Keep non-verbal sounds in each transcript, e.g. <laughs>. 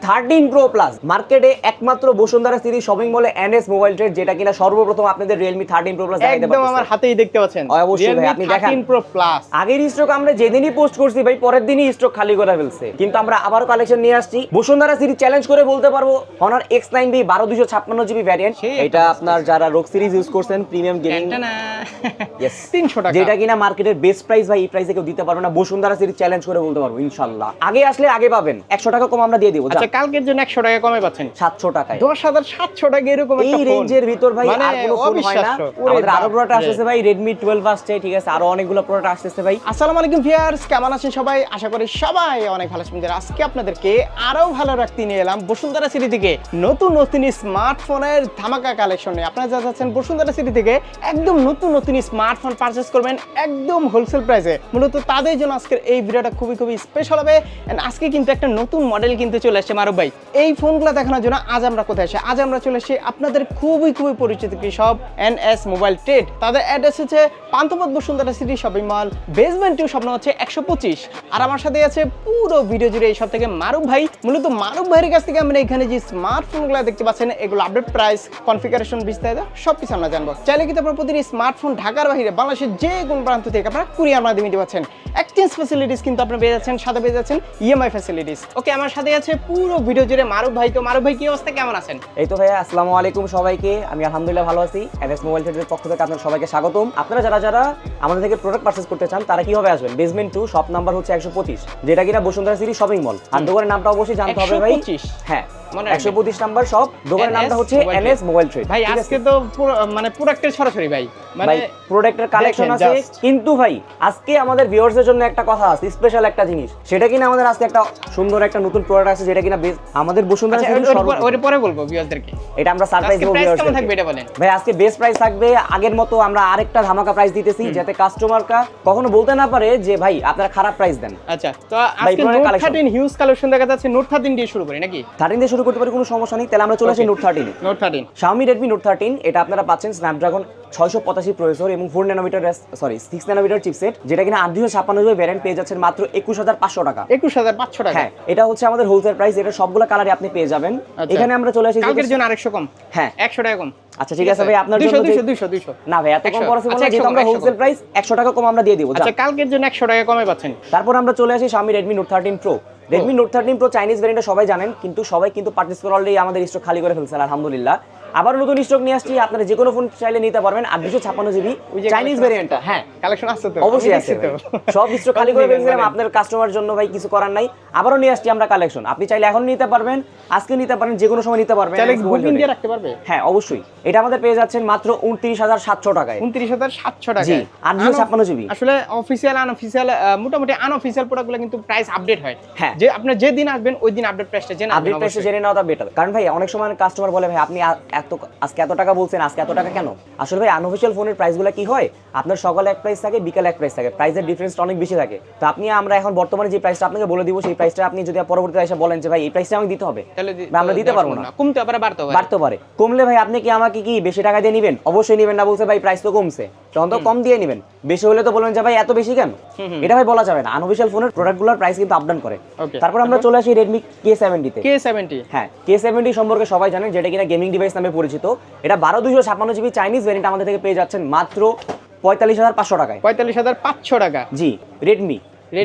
Thirteen pro plus মার্কেটে একমাত্র Bashundhara city shopping মলে এনএস মোবাইল ট্রেড যেটা কিনা সর্বপ্রথম আপনাদের রিয়েলমি থার্টিন প্রো প্লাস একদম আমার হাতেই দেখতে পাচ্ছেন। অবশ্যই ভাই, আপনি দেখান। প্রো প্লাস আগের স্টক আমরা যেদিনই পোস্ট করছি ভাই পরের দিনই স্টক খালি করে ফেলছে। কিন্তু আমরা আবার কালেকশন নিয়ে আসছি। বসুন্ধরা সিরিজ চ্যালেঞ্জ করে বলতে পারব অনার এক্স নাইন বি বারো দুশো ছাপ্পান্ন জিবি ভ্যারিয়েন্ট এটা আপনার যারা রোগ সিরিজ ইউজ করছেন প্রিমিয়াম গেমিং <laughs> তিনশো টাকা। যেটা কিনা মার্কেটের বেস্ট প্রাইস ভাই এই প্রাইসে কেউ দিতে পারবে না। বসুন্ধরা সিরিজ চ্যালেঞ্জ করে বলতে পারব ইনশাল্লাহ। আগে আসলে আগে পাবেন। একশো টাকা কম আমরা দিয়ে দিব আচ্ছা কালকের জন্য একশো টাকা কমে পাচ্ছেন? সাতশো টাকায়। দশ হাজার সাতশো টাকা এরকম এই একটা phone। রেঞ্জের ভিতর ভাই মানে আর কোনো ফোন হয় না। আমাদের আরও প্রোডাক্ট রে। আসতেছে ভাই রেডমি টুয়েলভ আসছে ঠিক আছে? আরও অনেকগুলো প্রোডাক্ট আসতেছে ভাই। আসসালামু আলাইকুম ভিউয়ার্স কেমন আছেন সবাই? আশা করি সবাই অনেক ভালো আছেন। আজকে আপনাদেরকে আরও ভালো রাখতে নিয়ে এলাম বসুন্ধরা সিটি থেকে। নতুন নতুন স্মার্টফোনের ধামাকা কালেকশনে আপনারা যা যাচ্ছেন বসুন্ধরা সিটি থেকে একদম নতুন নতুন স্মার্টফোন পারচেস করবেন একদম হোলসেল প্রাইসে মূলত তাদের জন্য আজকের এই ভিডিওটা খুবই খুবই স্পেশাল হবে। And আজকে কিন্তু একটা নতুন মডেল কিনতে চলে আসছে মারুফ ভাই। এই ফোনগুলো দেখানোর জন্য আজ আমরা কোথায় আসি? আজ আমরা চলে এসেছি আপনাদের খুবই খুবই পরিচিত কৃষক এন এস মোবাইল ট্রেড। তাদের অ্যাড্রেস হচ্ছে Panthapath Bashundhara city shopping mall. Basement two স্বপ্ন হচ্ছে একশো পঁচিশ। আর আমার সাথে আছে পুরো ভিডিও জুড়ে এই সব থেকে মারুফ ভাই। মূলত মারুফ ভাইয়ের কাছ থেকে আমরা এখানে যে স্মার্টফোনগুলো দেখতে পাচ্ছেন, এগুলো আপডেট প্রাইস কনফিগারেশন বিস্তারিত সব কিছু আমরা জানব। চাইলে কিন্তু আপনার প্রতিটি স্মার্টফোন ঢাকার বাইরে, বাংলাদেশের যে কোনো প্রান্ত থেকে আপনারা কুরিয়ার মাধ্যমে নিতে পাচ্ছেন এক্সচেঞ্জ ফ্যাসিলিটিস কিন্তু আপনি পেয়ে যাচ্ছেন, সাথে পেয়ে যাচ্ছেন ইএমআই ফ্যাসিলিটিস ওকে আমার সাথে আছে পুরো ভিডিও জুড়ে মারুফ ভাই তো মারুফ ভাই কি অবস্থা? কেমন আছেন? এই তো ভাইয়া আসসালামু আলাইকুম সবাইকে। আমি আলহামদুলিল্লাহ ভালো আছি। এনএস মোবাইল ট্রেডের পক্ষ থেকে আপনাদের সবাইকে স্বাগতম। আপনারা যারা যারা আমাদের থেকে প্রোডাক্ট পারচেস করতে চান তারা কীভাবে আসবেন? বেসমেন্ট টু শপ নাম্বার হচ্ছে একশো পঁচিশ যেটা কিনা বসুন্ধরা সিটি শপিং মল আর দোকানের নামটা অবশ্যই জানতে হবে ভাই। 125 হ্যাঁ। একশো পঁচিশ নাম্বার শপ দোকানের নামটা হচ্ছে এনএস মোবাইল ট্রেড ভাই আজকে তো মানে প্রোডাক্টের সরাসরি ভাই। মানে প্রোডাক্টের কালেকশন আছে কিন্তু ভাই আজকে আমাদের ভিউয়ার্সদের জন্য একটা কথা আছে স্পেশাল একটা জিনিস। সেটা কিনা আমাদের আজকে একটা সুন্দর একটা নতুন প্রোডাক্ট আছে যেটা কিনা আমাদের বসুন্ধরা আচ্ছা ওর- পরে বলব ভিউয়ারদেরকে এটা আমরা সারপ্রাইজ দেবো প্রাইস থাকবে এটা বলেন। ভাই আজকে বেস্ট প্রাইস থাকবে আগের মতো আমরা আরেকটা ধামাকা প্রাইস দিতেছি যাতে কাস্টমাররা কখনো বলতে না পারে যে ভাই আপনারা খারাপ প্রাইস দেন। আচ্ছা তো আজকে note collection। Thirteen huge collection দেখা যাচ্ছে নোট থার্টিন দিয়ে শুরু করি নাকি? থার্টিন দিয়ে শুরু করতে পারি কোনো সমস্যা নেই। তাহলে আমরা চলে আসি note থার্টিনে note thirteen Xiaomi Redmi Note 13 এটা আপনারা পাচ্ছেন স্ন্যাপড্রাগন ছয়শো পঁচাশি প্রসেসর এবং four nanometer sorry six nanometer chipset যেটা কিনা আট দুশো ছাপ্পান্ন জিবি ভ্যারিয়েন্ট পেয়ে যাচ্ছেন মাত্র একুশ হাজার পাঁচশো টাকা। একুশ হাজার পাঁচশো টাকা। হ্যাঁ এটা হচ্ছে আমাদের হোলসেল প্রাইস এটা সবগুলো কালারে আপনি পেয়ে যাবেন। আচ্ছা। এখানে আমরা চলে আসি কালকের জন্য আরেকশো কম। হ্যাঁ। একশো টাকা কম। আচ্ছা ঠিক আছে ভাই আপনার জন্য দুশো যে- দুশো দুশো না ভাই এত কম 100 পড়াশোনা আচ্ছা, যেহেতু আমরা হোলসেল প্রাইস একশো টাকা কম আমরা দিয়ে দিব আচ্ছা কালকের জন্য একশো টাকা কমে পাচ্ছেন। তারপর আমরা চলে আসি Xiaomi Redmi Note 13 Pro Redmi Note 13 Pro Chinese ভ্যারিয়েন্টটা সবাই জানেন, কিন্তু সবাই কিন্তু পার্চেস করে অলরেডি আমাদের স্টক খালি করে ফেলছে আলহামদুলিল্লাহ। আবার নতুন স্টক নিয়ে আসছি আপনারা যে কোনো ফোন চাইলে নিতে পারবেন। আর দুশো ছাপ্পান্ন জিবি চাইনিজ ভ্যারিয়েন্টটা হ্যাঁ। কালেকশন আসছে তো? অবশ্যই আছে সব স্টক খালি করে <laughs> ফেলছিলাম আপনার কাস্টমার জন্য ভাই কিছু করার নাই। আবারও নিয়ে আসছি আমরা কালেকশন আপনি চাইলে এখন নিতে পারবেন আজকে নিতে পারেন যে কোনো সময় নিতে পারবেন। দিয়ে রাখতে পারবে? হ্যাঁ অবশ্যই। এটা আমাদের পেয়ে যাচ্ছেন মাত্র উনত্রিশ হাজার সাতশো টাকায়। উনত্রিশ হাজার সাতশো টাকা আর 256 জিবি। আসলে অফিসিয়াল আনঅফিসিয়াল মোটামুটি আনঅফিসিয়াল প্রোডাক্টগুলো কিন্তু প্রাইস আপডেট হয়। হ্যাঁ। যে আপনার যে দিন আসবেন ওই দিন আপডেট প্রাইসটা জেনে আপডেট প্রাইসে জেনে নেওয়াটা বেটার কারণ ভাই অনেক সময় কাস্টমার বলে ভাই আপনি এত আজকে এত টাকা বলছেন আজকে এত টাকা কেন? আসলে ভাই আনঅফিসিয়াল ফোনের প্রাইসগুলো কি হয়? আপনার সকালে এক প্রাইস থাকে বিকালে এক প্রাইস থাকে। প্রাইসের ডিফারেন্সটা অনেক বেশি থাকে। তো আপনি আমরা এখন বর্তমানে যে প্রাইসটা আপনাকে বলে দিব সেই প্রাইসটা আপনি যদি পরবর্তীতে এসে বলেন যে ভাই এই প্রাইসটা আমাকে দিতে হবে তাহলে আমরা দিতে পারব না। কমতে পারে বাড়তে পারে বাড়তে পারে। কমলে ভাই আপনি কি আমাকে কি বেশি টাকা দিয়ে নেবেন? অবশ্যই নেবেন না বলছে ভাই প্রাইস তো কমছে। তখন তো কম দিয়ে নেবেন। বেশি হলে তো বলবেন যে ভাই এত বেশি কেন? এটা ভাই বলা যাবে না। আনঅফিসিয়াল ফোনের প্রোডাক্টগুলোর প্রাইস কিন্তু আপডাউন করে. তারপর আমরা চলে আসি রেডমি কে সেভেন্টিতে কে সেভেন্টি হ্যাঁ কে সেভেন্টি সম্পর্কে সবাই জানেন যেটা কিনা গেমিং ডিভাইস নামে পরিচিত। এটা বারো দুশো ছাপ্পান্ন জিবি চাইনিজ ভ্যারিয়েন্ট আমাদের থেকে পেয়ে যাচ্ছেন মাত্র পঁয়তাল্লিশ হাজার পাঁচশো টাকায়। পঁয়তাল্লিশ হাজার পাঁচশো টাকা। জি Redmi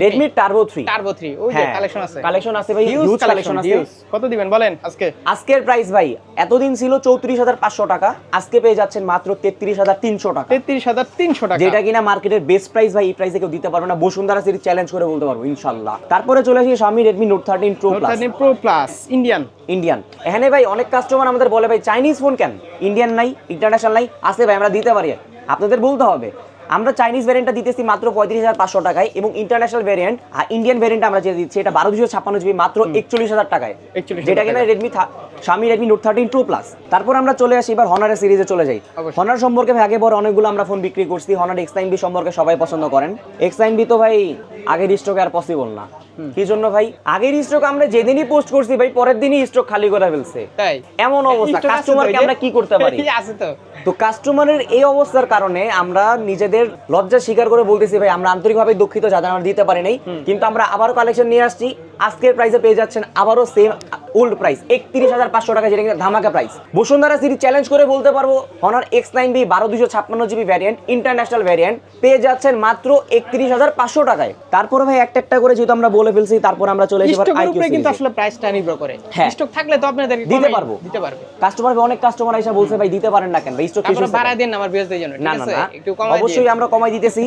Redmi? Turbo three turbo three ওই যে কালেকশন আছে। কালেকশন আছে ভাই হিউজ কালেকশন আছে। কত দিবেন বলেন আজকে? আজকের প্রাইস ভাই এতদিন ছিল চৌত্রিশ হাজার পাঁচশো টাকা আজকে পেয়ে যাচ্ছেন মাত্র তেত্রিশ হাজার তিনশো টাকা। তেত্রিশ হাজার তিনশো টাকা। যেটা কিনা মার্কেটের বেস্ট প্রাইস ভাই এই প্রাইসে কেউ দিতে পারবে না। বসুন্ধরা সিরিজ চ্যালেঞ্জ করে বলতে পারব ইনশাল্লাহ। তারপরে চলে আসি Xiaomi স্বামী Redmi note thirteen pro plus pro plus Indian Indian এখানে ভাই অনেক কাস্টমার আমাদের বলে ভাই চাইনিজ ফোন কেন? ইন্ডিয়ান নাই ইন্টারন্যাশনাল নাই। আছে ভাই আমরা দিতে পারি। আপনাদের বলতে হবে। আমরা চাইনিজ ভ্যারিয়েন্টটা দিতেছি মাত্র পঁয়ত্রিশ হাজার পাঁচশো টাকায় এবং ইন্টারন্যাশনাল ভ্যারিয়েন্ট আর ইন্ডিয়ান ভ্যারিয়েন্ট আমরা যেটা দিচ্ছি এটা বারো দুশো ছাপ্পান্ন জিবি মাত্র একচল্লিশ হাজার টাকায়। যেটা কিনা রেডমি স্বামী Redmi note thirteen pro plus তারপর আমরা চলে আসি এবার হনারের সিরিজে চলে যাই। হনার সম্পর্কে আগে বড় অনেকগুলো আমরা ফোন বিক্রি করছি। হনার এক্স নাইন বি সম্পর্কে সবাই পছন্দ করেন। এক্স নাইন বি তো ভাই আগের স্টকে আর পসিবল না। কি জন্য ভাই? আগের স্টক আমরা যেদিনই পোস্ট করছি ভাই পরের দিনই স্টক খালি করে ফেলছে। তাই? এমন অবস্থা। কাস্টমারকে আমরা কি করতে পারি? <laughs> আছে তো। তো কাস্টমারের এই অবস্থার কারণে আমরা নিজেদের লজ্জা স্বীকার করে বলতেছি ভাই আমরা আন্তরিকভাবে দুঃখিত যাদের আমরা দিতে পারি নাই। কিন্তু আমরা আবারও কালেকশন নিয়ে আসছি। আজকের প্রাইসে পেয়ে যাচ্ছেন আবারও সেম ওল্ড প্রাইস একত্রিশ হাজার পাঁচশো টাকা যেটা কিনা ধামাকা প্রাইস। বসুন্ধরা সিটি চ্যালেঞ্জ করে বলতে পারব হনার এক্স নাইন বি বারো দুশো ছাপ্পান্ন জিবি ভ্যারিয়েন্ট ইন্টারন্যাশনাল ভ্যারিয়েন্ট পেয়ে যাচ্ছেন মাত্র একত্রিশ হাজার পাঁচশো টাকায়। তারপরে ভাই একটা একটা করে যেহেতু আমরা বলে ফেলছি তারপর আমরা চলে কিন্তু আসলে প্রাইসটা নির্ভর করে। হ্যাঁ। স্টক থাকলে তো আপনাদের দিতে পারব। দিতে পারবে। কাস্টমার অনেক কাস্টমার এসে বলছে ভাই দিতে পারেন না কেন? ভাই স্টক বাড়ায় দেন আমার জন্য না না একটু অবশ্যই আমরা কমাই দিতেছি।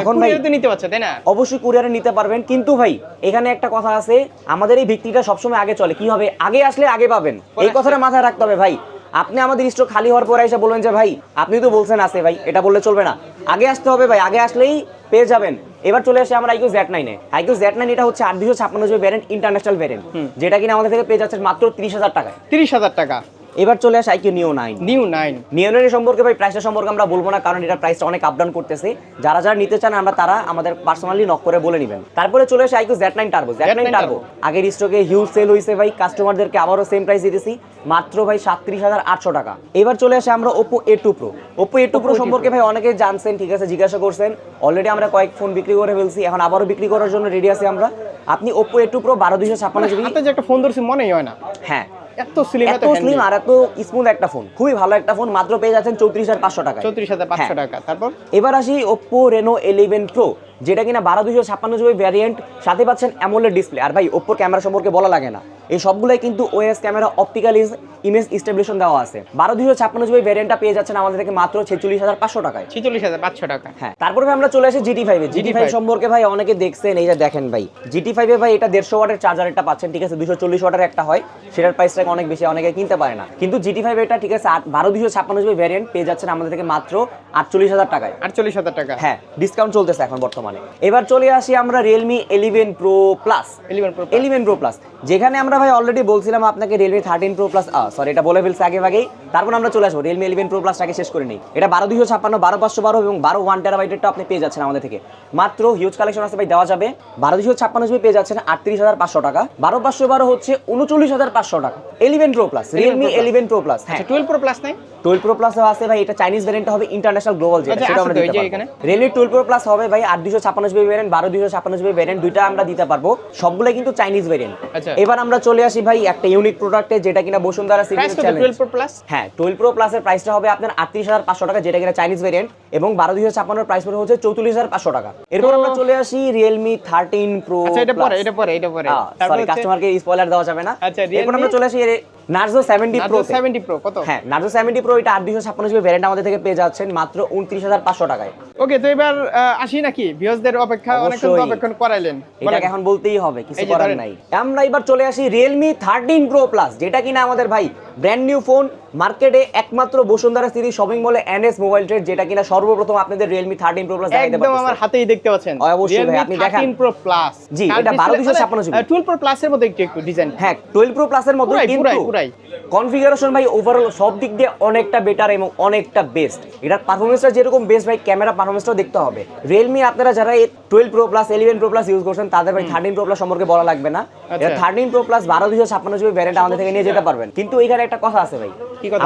এখন ভাই নিতে পারছে তাই না? অবশ্যই কুরিয়ারে নিতে পারবেন। কিন্তু ভাই এখানে একটা কথা আছে আমাদের এই ভিত্তিটা সবসময় আগে চলে। কি হবে? আগে আসলে আগে পাবেন। এই কথাটা মাথায় রাখতে হবে ভাই। আপনি আমাদের স্টক খালি হওয়ার পরে এসে বলবেন যে ভাই আপনি তো বলছেন আসে ভাই এটা বললে চলবে না। আগে আসতে হবে ভাই আগে আসলেই পেয়ে যাবেন। এবার চলে আসে আমরা আইকিউ জেড নাইনে আইকিউ জেড নাইন এটা হচ্ছে আট দুশো ছাপ্পান্ন জিবি ভ্যারেন্ট ইন্টারন্যাশনাল ভ্যারেন্ট যেটা কিনা আমাদের থেকে পেয়ে যাচ্ছে মাত্র তিরিশ হাজার টাকা তিরিশ হাজার টাকা। এবার চলে আসে আইকিউ নিও নাইন নিউ নাইন নিয়নের সম্পর্কে ভাই প্রাইসটা সম্পর্কে আমরা বলব না কারণ এটা প্রাইসটা অনেক আপ ডাউন করতেছে। যারা যারা নিতে চান আমরা তারা আমাদের পার্সোনালি নক করে বলে নেবেন। তারপরে চলে আসে iQOO Z nine turbo Z nine Z9 turbo আগের স্টকে হিউজ সেল হয়েছে ভাই কাস্টমারদেরকে আবারও সেম প্রাইস দিতেছি। মাত্র ভাই সাতত্রিশ হাজার আটশো টাকা। এবার চলে আসে আমরা Oppo A two pro Oppo A two pro সম্পর্কে ভাই অনেকে জানছেন ঠিক আছে জিজ্ঞাসা করছেন। অলরেডি আমরা কয়েক ফোন বিক্রি করে ফেলছি এখন আবারও বিক্রি করার জন্য রেডি আছি আমরা। আপনি ওপো এ টু প্রো বারো দুশো ছাপ্পান্ন জিবি যে একটা ফোন ধরছি মনেই হয় না। হ্যাঁ। এত স্লিম এত স্লিম আর এত স্মুথ একটা ফোন খুবই ভালো একটা ফোন মাত্র পেয়ে যাচ্ছেন চৌত্রিশ হাজার পাঁচশো টাকা চৌত্রিশ হাজার পাঁচশো হ্যাঁ। টাকা। তারপর? এবার আসি ওপ্পো রেনো ইলেভেন প্রো যেটা কিনা বারো দুশো ছাপ্পান্ন জিবি ভ্যারিয়েন্ট সাথে পাচ্ছেন অ্যামোলেড ডিসপ্লে আর ভাই ওপ্পোর ক্যামেরা সম্পর্কে বলা লাগে না। এই সবগুলোই কিন্তু OS camera optical image stabilization দেওয়া আছে। বারো দুশো ছাপ্পান্ন জিবি ভ্যারিয়েন্টটা পেয়ে যাচ্ছেন আমাদের থেকে মাত্র ছেচল্লিশ হাজার পাঁচশো টাকায়। ছেচল্লিশ হাজার পাঁচশো টাকা। হ্যাঁ তারপরে ভাই আমরা চলে আসি জিটি ফাইভে জিটি ফাইভ সম্পর্কে ভাই অনেকে দেখছেন এই যে দেখেন ভাই জিটি ফাইভে ভাই এটা দেড়শো ওয়াটের চার্জার একটা পাচ্ছেন ঠিক আছে? দুশো চল্লিশ ওয়াটের একটা হয় সেটার প্রাইসটা অনেক বেশি অনেকে কিনতে পারে না। কিন্তু জিটি ফাইভ এটা ঠিক আছে আট বারো দুশো ছাপ্পান্ন জিবি ভ্যারিয়েন্ট পেয়ে যাচ্ছেন আমাদের থেকে মাত্র আটচল্লিশ হাজার টাকায়। আটচল্লিশ হাজার টাকা। হ্যাঁ ডিসকাউন্ট চলতেছে এখন বর্তমানে। এবার চলে আসি আমরা Realme eleven pro plus eleven pro eleven pro plus যেখানে আমরা ভাই অলরেডি বলছিলাম আপনাকে Realme thirteen pro plus sorry এটা বলে ফেলছে আগে আগেই তারপর আমরা চলে আসব রিয়েলমি এলিভেন প্রো প্লাসটাকে শেষ করে নিই। এটা বারো দুশো ছাপ্পান্ন বারো পাঁচশো বারো এবং বারো ওয়ান টেরাবাইটেরটা আপনি পেয়ে যাচ্ছেন আমাদের থেকে। মাত্র হিউজ কালেকশন আছে ভাই দেওয়া যাবে। বারো দুশো ছাপ্পান্ন জিবি পেয়ে যাচ্ছেন আটত্রিশ হাজার পাঁচশো টাকা। বারো পাঁচশো বারো হচ্ছে উনচল্লিশ হাজার পাঁচশো টাকা। Eleven pro plus Realme. Eleven pro plus হ্যাঁ। টুয়েলভ প্রো প্লাস নাই? টুয়েলভ প্রো প্লাস আছে ভাই এটা চাইনিজ ভ্যারিয়েন্টটা হবে ইন্টারন্যাশনাল গ্লোবাল যেটা আচ্ছা, সেটা আমরা দিতে পারব। রিয়েলমি টুয়েলভ প্রো প্লাস হবে ভাই আট দুশো ছাপ্পান্ন জিবি ভ্যারিয়েন্ট বারো দুশো ছাপ্পান্ন জিবি ভ্যারিয়েন্ট দুইটা আমরা দিতে পারব। সবগুলোই কিন্তু চাইনিজ ভ্যারিয়েন্ট আচ্ছা। এবার আমরা চলে আসি ভাই একটা ইউনিক প্রোডাক্টে যেটা কিনা বসুন্ধরা প্রাইস সিরিজের চ্যালেঞ্জ হ্যাঁ টুয়েলভ প্রো প্লাসের প্রাইসটা হবে আপনার আটত্রিশ হাজার পাঁচশো টাকা যেটা কিনা চাইনিজ ভ্যারিয়েন্ট এবং বারো দুশো ছাপ্পান্নর প্রাইস পড়ে হচ্ছে চৌত্রিশ হাজার পাঁচশো টাকা। এরপর আমরা চলে আসি রিয়েলমি থার্টিন প্রো এটা পরে এটা পরে এটা পরে। কাস্টমারকে স্পয়লার দেওয়া যাবে না। আচ্ছা, এরপর আমরা চলে আসি Narzo seventy pro seventy pro কত? হ্যাঁ নার্জো সেভেন্টি প্রো এটা জিবি ভ্যারিয়েন্ট আমাদের থেকে পেয়ে যাচ্ছেন মাত্র উনত্রিশ হাজার পাঁচশো টাকায়। ওকে তো এবার আসি নাকি? অপেক্ষা অনেকক্ষণ অপেক্ষণ করাইলেন। এটাকে এখন বলতেই হবে কিছু করার নাই। আমরা এবার চলে আসি যেটা কিনা আমাদের ভাই ব্র্যান্ড নিউ ফোন মার্কেটে একমাত্র বসুন্ধরা সিরিজ শপিং মলে এনএস মোবাইল ট্রেড যেটা কিনা সর্বপ্রথম আপনাদের রিয়েলমি থার্টিন প্রো প্লাস দেখাতে একদম আমার হাতেই দেখতে পাচ্ছেন। অবশ্যই ভাই, আপনি দেখান। প্রো প্লাস জি, এটা 1256 GB 12 প্রো প্লাস এর মধ্যে একটু ডিজাইন হ্যাঁ টুয়েলভ প্রো প্লাসের মতো কিন্তু পুরাই। কনফিগারেশন ভাই ওভারঅল সব দিক দিয়ে অনেকটা বেটার এবং অনেকটা বেস্ট এটার পারফরমেন্সটা যেরকম বেস্ট ভাই ক্যামেরা পারফরমেন্সটাও দেখতে হবে। রিয়েলমি আপনারা যারা twelve pro plus eleven pro plus use করছেন তাদের ভাই থার্টিন প্রো প্লাস সম্পর্কে বলা লাগবে না। এটা। থার্টিন প্রো প্লাস বারো দুশো ছাপ্পান্ন জিবি ভ্যারিয়েন্ট আমাদের থেকে নিয়ে যেতে পারবেন। কিন্তু এখানে একটা কথা আছে ভাই।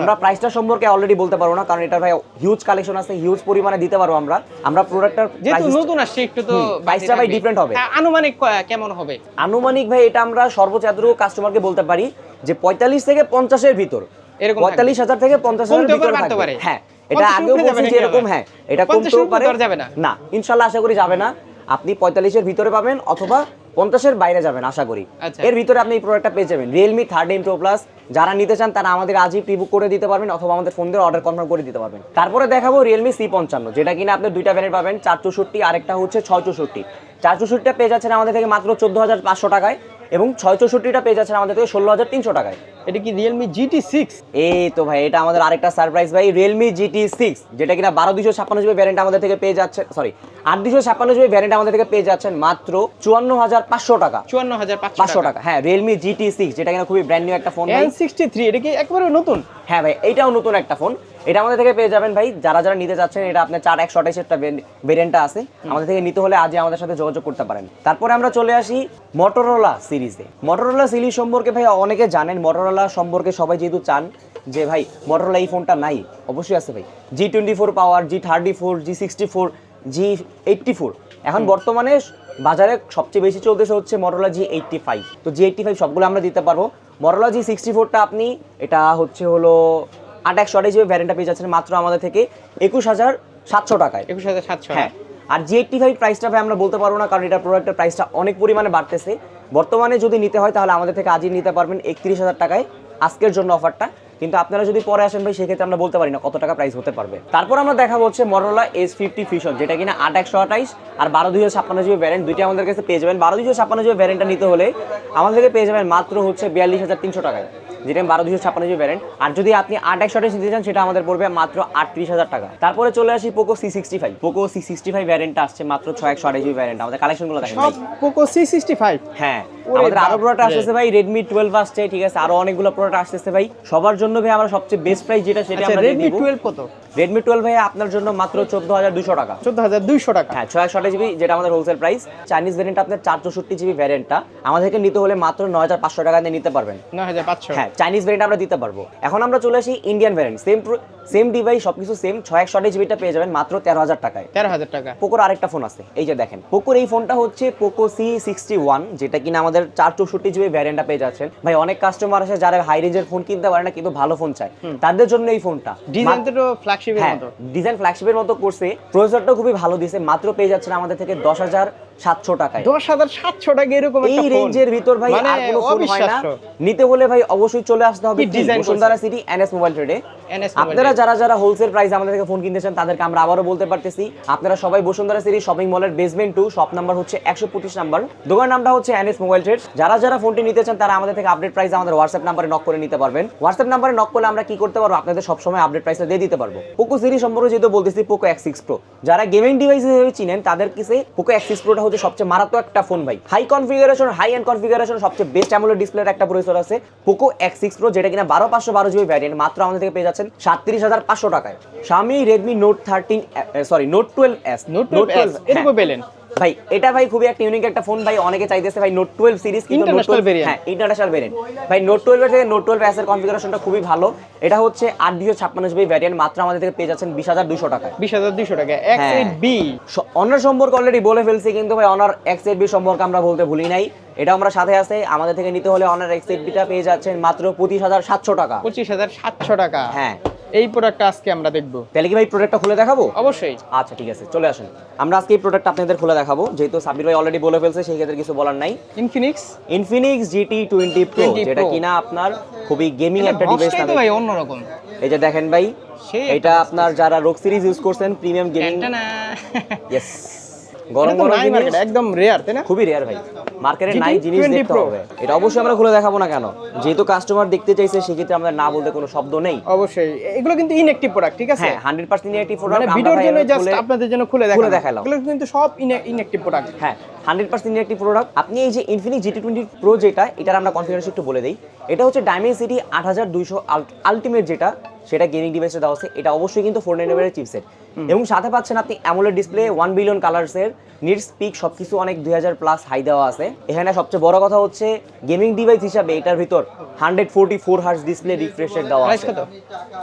আমরা প্রাইসটা সম্পর্কে অলরেডি বলতে পারব না কারণ এটা ভাই হিউজ কালেকশন আছে হিউজ পরিমাণে দিতে পারব আমরা। আমরা প্রোডাক্টটার যেহেতু নতুন আসছে একটু তো হুম, price টা ভাই ডিফারেন্ট হবে। আনুমানিক কেমন হবে? আনুমানিক ভাই এটা আমরা সর্বোচ্চ এতটুকু কাস্টমারকে বলতে পারি। যে পঁয়তাল্লিশ থেকে পঞ্চাশের ভিতর। এরকম পঁয়তাল্লিশ হাজার থেকে পঞ্চাশ হাজার ভিতর পারে। হ্যাঁ এটা আগেও বলছি যে এরকম হ্যাঁ এটা কমতেও পারে। যাবে না। না ইনশাল্লাহ আশা করি যাবে না। আপনি পঁয়তাল্লিশের ভিতরে পাবেন অথবা পঞ্চাশের বাইরে যাবেন আশা করি। আচ্ছা। এর ভিতরে আপনি এই প্রোডাক্টটা পেয়ে যাবেন। রিয়েলমি থার্টিন প্রো প্লাস যারা নিতে চান তারা আমাদের আজই প্রিবুক করে দিতে পারবেন অথবা আমাদের ফোন দিয়ে অর্ডার কনফার্ম করে দিতে পারবেন। তারপরে দেখাবো রিয়েলমি সি পঞ্চান্ন যেটা কিনা আপনি দুইটা ভ্যারিয়েন্ট পাবেন চার চৌষট্টি আরেকটা হচ্ছে ছয় চৌষট্টি চার চৌষট্টিটা পেয়ে যাচ্ছেন আমাদের থেকে মাত্র চোদ্দ হাজার পাঁচশো টাকায়। এবং ছয় চৌষট্টিটা পেয়ে যাচ্ছেন আমাদের থেকে ষোলো হাজার তিনশো টাকায়। এটা কি রিয়েলমি জিটি সিক্স এই তো ভাই এটা আমাদের আরেকটা সারপ্রাইজ ভাই রিয়েলমি জিটি সিক্স যেটা কিনা বারো দুশো ছাপ্পান্ন জিবি ভ্যারিয়েন্ট আমাদের থেকে পেয়ে যাচ্ছে সরি আট দুশো ছাপ্পান্ন জিবি ভ্যারিয়েন্ট আমাদের থেকে পেয়ে যাচ্ছেন মাত্র চুয়ান্ন হাজার পাঁচশো টাকা। চুয়ান্ন হাজার পাঁচশো টাকা হ্যাঁ রিয়েলমি জিটি সিক্স যেটা কিনা খুবই ব্র্যান্ড নিউ একটা ফোন সিক্সটি থ্রি এটা কি একেবারে নতুন? হ্যাঁ ভাই এটাও নতুন একটা ফোন এটা আমাদের থেকে পেয়ে যাবেন ভাই। যারা যারা নিতে চাচ্ছেন এটা আপনার চার একশো একটা ভেরিয়েন্টটা আছে। আমাদের থেকে নিতে হলে আজই আমাদের সাথে যোগাযোগ করতে পারেন। তারপরে আমরা চলে আসি মটোরোলা সিরিজে মটোরোলা সিরিজ সম্পর্কে ভাই অনেকে জানেন মটোরোলা সম্পর্কে সবাই যেহেতু চান যে ভাই মটোরোলা এই ফোনটা নাই। অবশ্যই আছে ভাই। G twenty four power G thirty four G sixty four G eighty four এখন বর্তমানে বাজারে সবচেয়ে বেশি চলতেছে হচ্ছে মটোলা জি এইটটি ফাইভ তো জি এইটটি ফাইভ সবগুলো আমরা দিতে পারব। মটোলা জি সিক্সটি ফোরটা আপনি এটা হচ্ছে হলো আট এক আঠাশ জিবি ভ্যারিয়েন্টটা পেয়ে যাচ্ছেন মাত্র আমাদের থেকে একুশ হাজার সাতশো টাকায়। একুশ হাজার সাতশো হ্যাঁ আর জি এইটটি ফাইভ প্রাইসটা ভাই আমরা বলতে পারব না কারণ এটা প্রোডাক্টের প্রাইসটা অনেক পরিমাণে বাড়তেছে। বর্তমানে যদি নিতে হয় তাহলে আমাদের থেকে আজই নিতে পারবেন একত্রিশ হাজার টাকায় আজকের জন্য অফারটা কিন্তু আপনারা যদি পরে আসেন ভাই সেক্ষেত্রে আমরা বলতে পারি না কত টাকা প্রাইস হতে পারবে। তারপর আমরা দেখা হচ্ছে মরোলা এস ফিফটি ফিশন যেটা কিনা আট একশো আঠাইশ আর বারো দুইশো ছাপ্পান্ন জিবি ভ্যারেন্ট দুইটা আমাদের কাছে পেয়ে যাবেন। বারো দুইশো ছাপ্পান্ন জিবি ভ্যারেন্টটা নিতে হলে আমাদের থেকে পেয়ে যাবেন মাত্র হচ্ছে বিয়াল্লিশ হাজার তিনশো টাকায় যেটা বারো দুশো ছাপ্পান্ন জিবি ভ্যারেন্ট আর যদি আপনি আট একশো আঠাশ নিতে চান সেটা আমাদের পড়বে মাত্র আটত্রিশ হাজার টাকা। তারপরে চলে আসি Poco C sixty five Poco C sixty five ভ্যারেন্টটা আসছে মাত্র ছয় একশো আঠাশ জিবি ভ্যারেন্ট আমাদের কালেকশনগুলো দেখেন পোকো সি সিক্সটি ফাইভ হ্যাঁ আমাদের আরও প্রোডাক্ট। আসতেছে ভাই রেডমি টুয়েলভ আসছে ঠিক আছে আরও অনেকগুলো প্রোডাক্ট আসতেছে ভাই। সবার জন্য ভাই আমরা সবচেয়ে বেস্ট প্রাইস যেটা সেটা আচ্ছা আমরা রেডমি টুয়েলভ কত? রেডমি টুয়েলভ ভাই আপনার জন্য মাত্র চোদ্দ হাজার দুশো টাকা। চোদ্দ হাজার দুইশো টাকা। হ্যাঁ ছয় একশো জিবি যেটা আমাদের হোলসেল প্রাইস চাইনিজ ভ্যারিয়েন্ট আপনার চার চৌষট্টি জিবি ভ্যারিয়েন্টটা আমাদেরকে নিতে হলে মাত্র নয় হাজার পাঁচশো টাকা দিয়ে নিতে পারবেন। নয় হাজার পাঁচশো। হ্যাঁ চাইনিজ ভ্যারিয়েন্ট আমরা দিতে পারব। এখন আমরা চলে আসি Indian variant same same device সবকিছু সেম ছয় একশো জিবিটা পেয়ে যাবেন মাত্র তেরো হাজার টাকায়। তেরো হাজার টাকা। পোকোর আরেকটা ফোন আছে এই যে দেখেন। পোকোর এই ফোনটা হচ্ছে পোকো সি সিক্সটি ওয়ান যেটা কিনা আমাদের চার চৌষট্টি জিবি ভ্যারিয়েন্টটা পেয়ে যাচ্ছেন। ভাই অনেক কাস্টমার আছে যারা হাই রেঞ্জের ফোন কিনতে পারে না কিন্তু ভালো ফোন চায়। তাদের জন্য এই ফোনটা ডিজাইন তো ফ্ল্যাগশিপের হ্যাঁ মতো। ডিজাইন ফ্ল্যাগশিপের মতো করছে। প্রসেসরটা খুবই ভালো দিছে মাত্র পেয়ে যাচ্ছেন আমাদের থেকে দশ হাজার সাতশো টাকায়। দশ হাজার সাতশো টাকা এরকম এই রেঞ্জের ভিতর ভাই মানে আর কোনো ফোন হয় না। নিতে হলে ভাই অবশ্যই চলে আসতে হবে? বসুন্ধরা সিটি এনএস মোবাইল ট্রেডে আপনারা যারা যারা হোলসেল প্রাইস আমাদের থেকে ফোন কিনতে চান তাদেরকে আমরা আবারও বলতে পারতেছি। আপনারা সবাই বসুন্ধরা সিটি শপিং মলের বেসমেন্ট টু শপ নাম্বার হচ্ছে একশো পঁচিশ নাম্বার দোকান নামটা হচ্ছে এনএস মোবাইল ট্রেড যারা যারা ফোনটি নিতে চান, তারা আমাদের থেকে আপডেট প্রাইস আমাদের হোয়াটসঅ্যাপ নাম্বারে নক করে নিতে পারবেন। হোয়াটসঅ্যাপ নাম্বারে নক করলে আমরা কি করতে পারব? আপনাদের সবসময় আপডেট প্রাইসটা দিয়ে দিতে পারব। পোকো সিরিজ সম্পর্কে যেহেতু বলতেছি পোকো এক্স সিক্স প্রো যারা গেমিং ডিভাইস হিসেবে চিনেন, তাদের কাছে পোকো এক্স সিক্স প্রোটা হচ্ছে সবচেয়ে মারাত্মক একটা ফোন ভাই। High configuration high end configuration সবচেয়ে বেস্ট অ্যামোলেড ডিসপ্লের একটা প্রসেসর আছে। পোকো এক্স সিক্স প্রো যেটা কিনা বারো পাঁচশো বারো জিবি ভ্যারিয়েন্ট মাত্র আমাদের থেকে পেয়ে যাচ্ছেন সাতত্রিশ হাজার পাঁচশো টাকায়। স্বামী Redmi note thirteen sorry note twelve S note twelve এরকম পেলেন। ভাই এটা ভাই খুবই একটা ইউনিক একটা ফোন ভাই অনেকে চাইতেছে ভাই নোট টুয়েলভ সিরিজ variant। হ্যাঁ ইন্টারন্যাশনাল ভ্যারিয়েন্ট ভাই নোট টুয়েলভ থেকে নোট টুয়েলভ এর কনফিগারেশনটা খুবই ভালো। এটা হচ্ছে আট দুশো ছাপ্পান্ন জিবি ভ্যারিয়েন্ট মাত্র আমাদের থেকে পেয়ে যাচ্ছেন বিশ হাজার দুশো টাকায়। বিশ হাজার দুইশো টাকা এক্স। এইট বি অনার সম্পর্কে অলরেডি বলে ফেলছি কিন্তু ভাই অনার এক্স এইট বি সম্পর্কে আমরা বলতে ভুলি নাই। এটা আমরা সাথে আছে আমাদের থেকে নিতে হলে অনার এক্স এইট বিটা পেয়ে যাচ্ছেন মাত্র পঁচিশ হাজার সাতশো টাকা। পঁচিশ হাজার সাতশো টাকা। হ্যাঁ। এই প্রোডাক্টটা আজকে আমরা দেখব। তাহলে কি ভাই প্রোডাক্টটা খুলে দেখাবো? অবশ্যই। আচ্ছা ঠিক আছে চলে আসেন। আমরা আজকে এই প্রোডাক্ট আপনাদের খুলে দেখাবো যেহেতু সাবির ভাই অলরেডি বলে ফেলছে সেই ক্ষেত্রে কিছু বলার নাই। Infinix Infinix GT twenty pro যেটা কিনা আপনার খুবই গেমিং একটা ডিভাইস তো ভাই অন্যরকম এই যে দেখেন ভাই এটা আপনার যারা রোগ সিরিজ ইউজ করছেন প্রিমিয়াম গেমিং। ইয়েস গরম গরম জিনিস। একদম রেয়ার তাই না? খুবই রেয়ার ভাই। মার্কেটে নাই জিনিস দেখতে হবে। এটা অবশ্যই আমরা খুলে দেখাবো না কেন? যেহেতু কাস্টমার দেখতে চাইছে সেক্ষেত্রে আমাদের না বলতে কোনো শব্দ নেই। অবশ্যই। এগুলো কিন্তু ইনঅ্যাক্টিভ প্রোডাক্ট ঠিক আছে? হ্যাঁ হান্ড্রেড পার্সেন্ট প্রোডাক্ট ভিডিওর জন্য জাস্ট আপনাদের জন্য খুলে খুলে দেখালাম। দেখালাম। এগুলো কিন্তু সব ইনঅ্যাক্টিভ প্রোডাক্ট হ্যাঁ। হান্ড্রেড পার্সেন্ট একটি প্রোডাক্ট আপনি এই যে ইনফিনিক্স জিটি টোয়েন্টি প্রো যেটা এটার আমরা কনফিগারেশন একটু বলে দিই। এটা হচ্ছে ডায়মেন্ড সিটি আট হাজার দুইশো আলটিমেট যেটা সেটা গেমিং ডিভাইসে দেওয়া আছে। এটা অবশ্যই কিন্তু ফোর নাইন চিপসেট এবং সাথে পাচ্ছেন আপনি অ্যামোলেড ডিসপ্লে ওয়ান বিলিয়ন কালার্সের নিট স্পিক সবকিছু অনেক দুই হাজার প্লাস হাই দেওয়া আছে। এখানে সবচেয়ে বড় কথা হচ্ছে গেমিং ডিভাইস হিসাবে এটার ভিতর hundred forty four hertz display রিফ্রেশের দেওয়া আছে।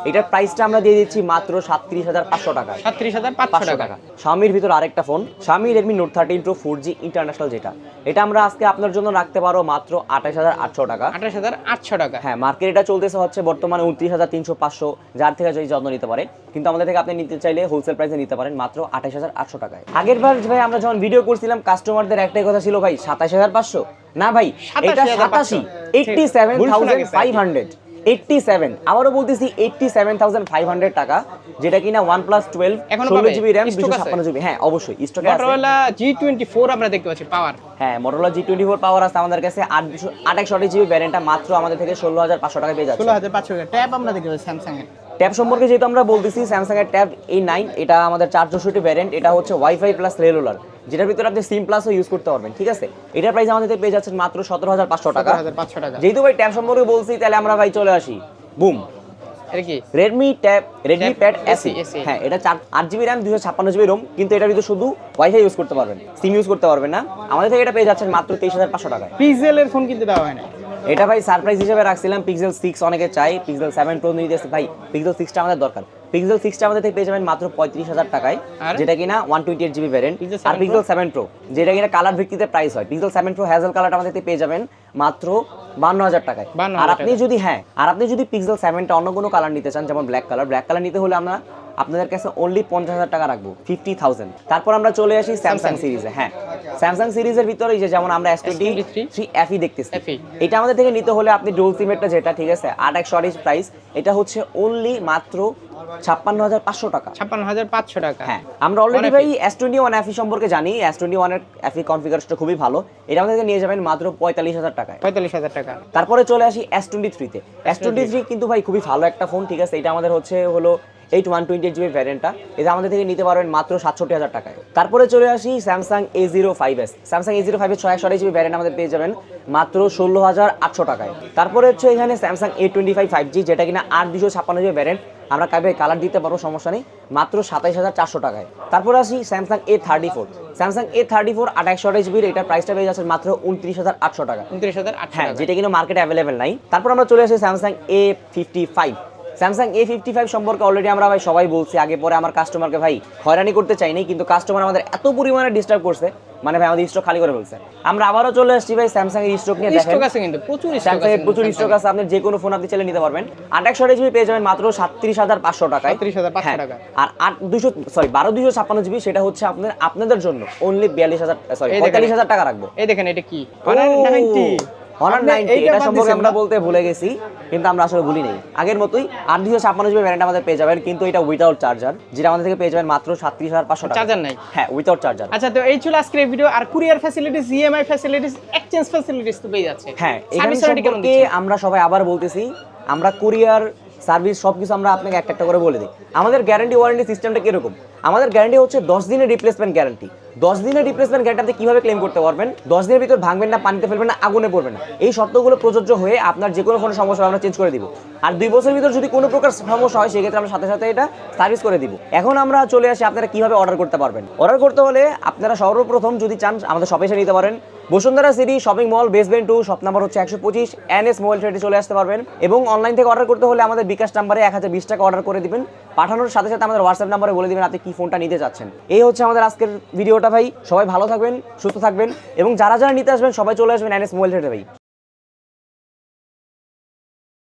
এটার প্রাইসটা আমরা দিয়ে দিচ্ছি মাত্র সাতত্রিশ হাজার পাঁচশো টাকা। সাতত্রিশ হাজার পাঁচশো টাকা। স্বামীর ভিতর আরেকটা ফোন স্বামী Redmi note thirteen pro four G international যেটা। এটা আমরা আজকে আপনার জন্য রাখতে পারো মাত্র আঠাশ হাজার আটশো টাকা। আঠাশ হাজার আটশো টাকা। হ্যাঁ মার্কেট এটা চলতেছে হচ্ছে বর্তমানে উনত্রিশ হাজার তিনশো পাঁচশো যার থেকে যদি যত্ন নিতে পারে। কিন্তু আমাদের থেকে আপনি নিতে চাইলে হোলসেল প্রাইসে নিতে পারেন মাত্র আঠাশ হাজার আটশো টাকায়। আগের বার ভাই আমরা যখন ভিডিও করছিলাম কাস্টমারদের একটাই কথা ছিল ভাই সাতাশ হাজার পাঁচশো। না ভাই এটা সাতাশি eighty seven thousand five hundred eighty seven আবারও বলতেছি eighty seven thousand five hundred টাকা যেটা কিনা ওয়ান প্লাস টুয়েলভ ষোলো? জিবি র্যাম দুশো ছাপ্পান্ন জিবি হ্যাঁ অবশ্যই স্টকে মোটরোলা জি টোয়েন্টি ফোর আমরা দেখতে পাচ্ছি পাওয়ার হ্যাঁ Motorola G twenty four power আছে আমাদের কাছে আট দুশো আট একশো জিবি ভ্যারিয়েন্টটা মাত্র আমাদের থেকে ষোলো হাজার পাঁচশো টাকা পেয়ে যাচ্ছে। ষোলো হাজার পাঁচশো টাকা। ট্যাব আমরা দেখতে পাচ্ছি স্যামসাং এর। ট্যাব সম্পর্কে যেহেতু আমরা বলতেছি স্যামসাংয়ের ট্যাব এই নাইন এটা আমাদের চার চৌষট্টি ভ্যারিয়েন্ট এটা হচ্ছে ওয়াইফাই প্লাস রেলুলার যেটার ভিতরে আপনি সিম প্লাসও ইউজ করতে পারবেন ঠিক আছে? এটার প্রাইস আমাদের পেয়ে যাচ্ছেন মাত্র সতেরো হাজার পাঁচশো টাকা। সতেরো হাজার পাঁচশো টাকা। যেহেতু ভাই ট্যাব সম্পর্কে বলছি তাহলে আমরা ভাই চলে আসি। বুম। এটা কি? Redmi tab Redmi Tab pad SE, SE SE হ্যাঁ এটা চার আট জিবি র্যাম দুশো ছাপ্পান্ন জিবি রোম কিন্তু এটার ভিতরে শুধু ওয়াইফাই ইউজ করতে পারবেন সিম ইউজ করতে পারবেন না। আমাদের থেকে এটা পেয়ে যাচ্ছেন মাত্র তেইশ হাজার পাঁচশো টাকায়। পিক্সেলের ফোন কিন্তু দেওয়া হয় না এটা ভাই সারপ্রাইজ হিসেবে রাখছিলাম পিক্সেল সিক্স অনেকে চাই পিক্সেল সেভেন প্রো নিয়ে যাচ্ছে ভাই পিক্সেল সিক্সটা আমাদের দরকার। পিক্সেল সিক্সটা আমাদের থেকে পেয়ে যাবেন মাত্র পঁয়ত্রিশ হাজার টাকায় যেটা কিনা one twenty eight GB variant Pixel আর 7 পিক্সেল সেভেন প্রো যেটা কিনা কালার ভিত্তিতে প্রাইস হয়। পিক্সেল সেভেন প্রো হ্যাজেল কালারটা আমাদের থেকে পেয়ে যাবেন মাত্র বান্ন হাজার টাকায়। আর আপনি যদি হ্যাঁ আর আপনি যদি পিক্সেল সেভেনটা অন্য কোনো কালার নিতে চান যেমন ব্ল্যাক কালার ব্ল্যাক কালার নিতে হলে আমরা আপনাদের কাছে অনলি পঞ্চাশ হাজার টাকা রাখব ফিফটি থাউজেন্ড তারপর আমরা চলে আসি স্যামসাং সিরিজে হ্যাঁ। স্যামসাং সিরিজের ভিতরে যে যেমন আমরা এস টোয়েন্টি থ্রি এফই দেখতেছি। এটা আমাদের থেকে নিতে হলে আপনি ডোল সিমেটটা যেটা ঠিক আছে আট একশো আড়াইশ প্রাইস এটা হচ্ছে অনলি মাত্র ছাপ্পান্ন হাজার পাঁচশো টাকা। ছাপ্পান্ন হাজার পাঁচশো টাকা। হ্যাঁ আমরা অলরেডি ভাই এস টোয়েন্টি ওয়ান এফি সম্পর্কে জানি এস টোয়েন্টি ওয়ানের এফি কনফিগারেশনটা খুবই ভালো। এটা আমাদের থেকে নিয়ে যাবেন মাত্র পঁয়তাল্লিশ হাজার টাকায়। পঁয়তাল্লিশ হাজার টাকা। তারপরে চলে আসি এস টোয়েন্টি থ্রিতে এস টোয়েন্টি থ্রি কিন্তু ভাই খুবই ভালো একটা ফোন ঠিক আছে এটা আমাদের হচ্ছে হলো eight one twenty eight GB ভ্যারিয়েন্টটা এটা আমাদের থেকে নিতে পারবেন মাত্র সাতষট্টি হাজার টাকায়। তারপরে চলে আসি Samsung A zero five S Samsung A zero five S ছয় একশো জিবি ভ্যারিয়েন্ট আমাদের পেয়ে যাবেন মাত্র ষোলো হাজার আটশো টাকায়। তারপরে হচ্ছে এখানে Samsung A twenty five five G যেটা কিনা আট দুশো ছাপ্পান্ন জিবি ভ্যারিয়েন্ট আমরা কাবে কালার দিতে পারব সমস্যা নেই। মাত্র সাতাইশ হাজার চারশো টাকায়। তারপরে আসি Samsung A thirty four Samsung A thirty four আট একশো আঠাশ জিবির এটার প্রাইসটা পেয়ে যাচ্ছে মাত্র উনত্রিশ হাজার আটশো টাকা উনত্রিশ হাজার হ্যাঁ যেটা কিন্তু মার্কেটে অ্যাভেলেবেল নাই। তারপর আমরা চলে আসি Samsung A fifty five Samsung A fifty five সম্পর্কে অলরেডি আমরা ভাই সবাই বলছি। আগে পরে আমার কাস্টমারকে ভাই হয়রানি করতে চাইনি কিন্তু কাস্টমার আমাদের এত পরিমাণে ডিস্টার্ব করছে মানে ভাই আমাদের স্টক খালি করে ফেলছে। আমরা আবারও চলে আসছি ভাই স্যামসাং এর স্টক নিয়ে দেখেন। স্টক আছে কিন্তু প্রচুর স্টক স্যামসাং আছে এর প্রচুর স্টক আছে আপনি যে কোনো ফোন আপনি চাইলে নিতে পারবেন। আট একশো জিবি পেয়ে যাবেন মাত্র সাতত্রিশ হাজার পাঁচশো টাকায়। 37,500 হ্যাঁ, টাকা। আর আট দুশো সরি বারো দুশো ছাপ্পান্ন জিবি সেটা হচ্ছে আপনার আপনাদের জন্য। অনলি বিয়াল্লিশ হাজার সরি এই দেখেন। পঁয়তাল্লিশ হাজার টাকা রাখব। এই দেখেন এটা কি? Honor 90 অনার নাইনটি এটা সম্পর্কে আমরা বলতে ভুলে গেছি কিন্তু আমরা আসলে ভুলি নেই। আগের মতোই আট দুশো ছাপ্পান্ন জিবি ভ্যারিয়েন্ট আমাদের পেয়ে যাবেন কিন্তু এটা উইদাউট চার্জার যেটা আমাদের থেকে পেয়ে যাবেন মাত্র সাতত্রিশ হাজার পাঁচশো চার্জার নাই? হ্যাঁ উইদাউট চার্জার আচ্ছা তো এই ছিল আজকের ভিডিও আর courier facilities EMI facilities exchange facilities তো পেয়ে যাচ্ছে। হ্যাঁ এখানে আমরা সবাই আবার বলতেছি আমরা কুরিয়ার সার্ভিস সব কিছু আমরা আপনাকে একটা একটা করে বলে দিই। আমাদের গ্যারান্টি ওয়ারেন্টি সিস্টেমটা কীরকম? আমাদের গ্যারান্টি হচ্ছে দশ দিনের রিপ্লেসমেন্ট গ্যারান্টি দশ দিনের রিপ্লেসমেন্ট গ্যারান্টি কীভাবে ক্লেম করতে পারবেন? দশ দিনের ভিতর ভাঙবেন না, পানিতে ফেলবেন না, আগুনে পড়বেন না। এই শর্তগুলো প্রযোজ্য হয়ে আপনার যে কোনো ফোনের সমস্যা আমরা চেঞ্জ করে দিব। আর দুই বছরের ভিতর যদি কোনো প্রকার সমস্যা হয়, সেক্ষেত্রে আমরা সাথে সাথে এটা সার্ভিস করে দিব। এখন আমরা চলে আসি আপনারা কীভাবে অর্ডার করতে পারবেন। অর্ডার করতে হলে আপনারা সর্বপ্রথম যদি চান, আমাদের শপে এসে নিতে পারেন। Bashundhara City shopping mall basement two shop number হচ্ছে একশো পঁচিশ এন এস মোবাইল ট্রেডে চলে আসতে পারবেন। এবং অনলাইন থেকে অর্ডার করতে হলে আমাদের বিকাশ নাম্বারে এক হাজার বিশ টাকা অর্ডার করে দিবেন। পাঠানোর সাথে সাথে আমাদের হোয়াটসঅ্যাপ নাম্বারে বলে দেবেন আপনি কি ফোনটা নিতে চাচ্ছেন এই হচ্ছে আমাদের আজকের ভিডিওটা ভাই। সবাই ভালো থাকবেন, সুস্থ থাকবেন। এবং যারা যারা নিতে আসবেন, সবাই চলে আসবেন এন এস মোবাইল ট্রেডে ভাই।